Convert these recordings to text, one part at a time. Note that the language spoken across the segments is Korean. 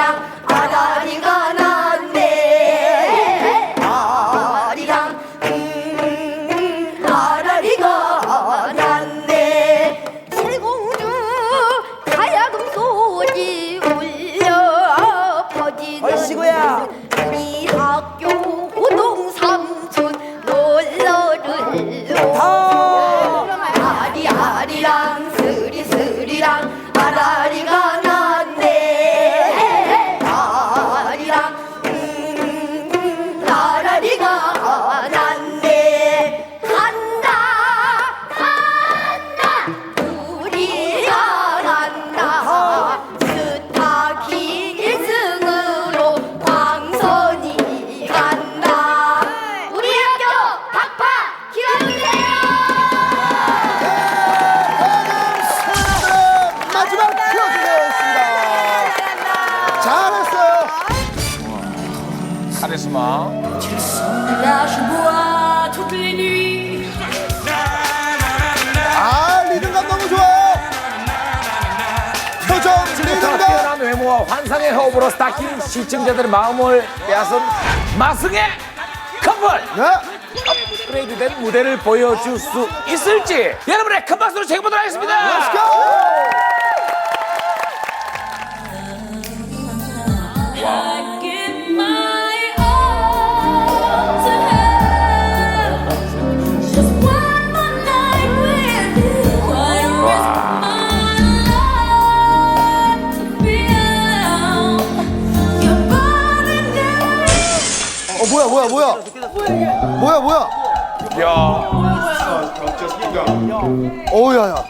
시작! Nuits. 아 리듬감 너무 좋아요. 표정 지금부터 리듬감. 뛰어난 외모와 환상의 호흡으로 스타킹 시청자들의 마음을 빼앗은 마승의 커플. 네. 업그레이드된 무대를 보여줄 수 있을지 여러분의 큰 박수로 챙겨보도록 하겠습니다. I 뭐야 뭐야 뭐야. 뭐야 뭐야. 야, 오야야.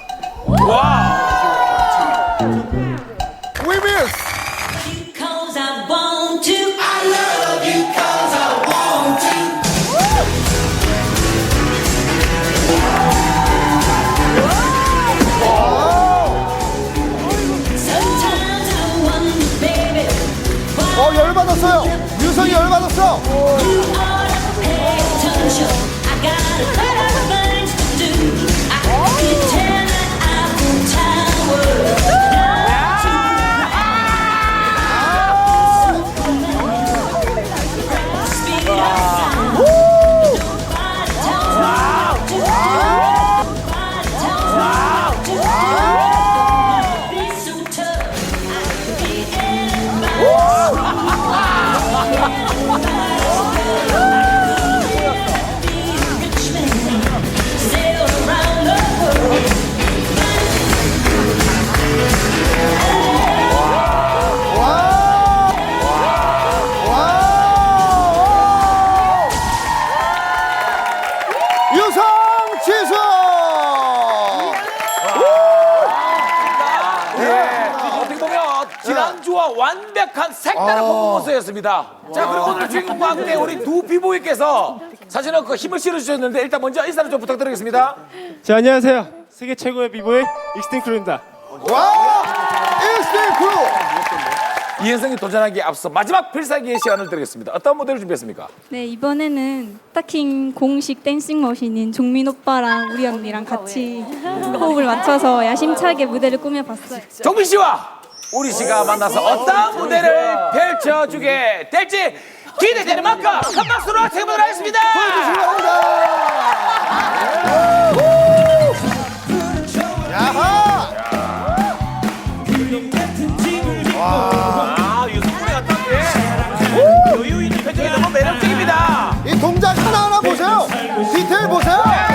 와, 위미스. Cause I want to. Sometimes I wonder, baby, why 어 열받았어요. 유성이 열받았어. 지난주와 완벽한 색다른 퍼포먼스였습니다. 자, 그리고 오늘 주인공과 함께 우리 두 비보이께서 사실은 그 힘을 실어주셨는데 일단 먼저 인사를 좀 부탁드리겠습니다. 자 안녕하세요 세계 최고의 비보이 익스틴 크루입니다 와. 일스틸 크루. 이현성이 도전하기에 앞서 마지막 필살기의 시간을 드리겠습니다. 어떤 무대를 준비했습니까? 네 이번에는 스타킹 공식 댄싱 머신인 종민 오빠랑 우리 언니랑 같이 호흡을 맞춰서 야심차게 무대를 꾸며봤어요. 종민 씨와 우리 씨가 만나서 어떤 무대를 펼쳐주게 될지 기대되는 만큼 큰 박수로 챙겨보도록 하겠습니다. 야하. 아, 유성군의 어떤 게 여유 있는 표정이 너무 매력적입니다. 이 동작 하나하나 보세요. 디테일 보세요.